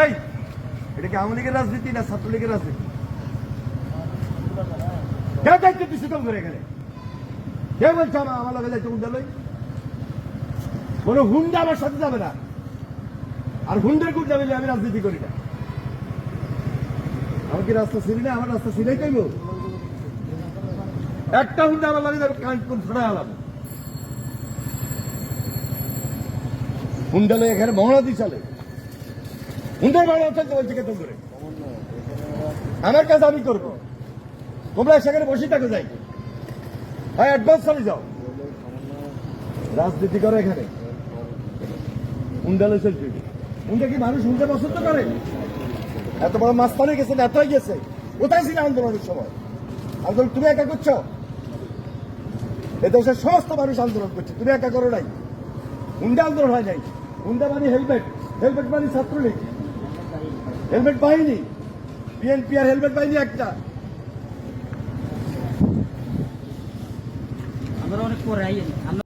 এই, এটা কি আওয়ামী লীগের রাজনীতি না ছাত্রলীগের রাজনীতি? কে দায়িত্ব দিচ্ছে তো করে এখানে? কে বলছে আমার আমার লগে দায়িত্ব হুন্ডা কোন হুন্ডা আমার সাথে যাবে না। আর হুন্ডার গুন্ডা মিলে আমি রাজনীতি করি না। আমার কি রাস্তা চিনি না? আমার রাস্তা চিনাই কইব একটা হুন্ডা আমার লাগে যাবে কান ছড়া আলাম হুন্ডা এখানে মহড়াদি চলে হুন্ডার মহড়া চলতে বলছে কেতন করে। আমার কাজ আমি করব। তোমরা সেখানে বসে থাকো যাই। ভাই অ্যাডভান্স চলে যাও। রাজনীতি করো এখানে। হুন্ডালে চলছে। হুন্ডা কি মানুষ হুন্ডা পছন্দ করে? এত বড় মাস্তানে গেছে, নেতাই গেছে। কোথায় ছিল আন্দোলনের সময়? আন্দোলন তুমি একা করছ? এ দেশের সমস্ত মানুষ আন্দোলন করছে। তুমি একা করো নাই। হুন্ডা আন্দোলন হয় নাই। হুন্ডা মানে হেলমেট। হেলমেট মানে ছাত্রলীগ। হেলমেট পাইনি বিএনপি আর হেলমেট পাইনি একটা। আমরা অনেক পরে আইয়েন আমরা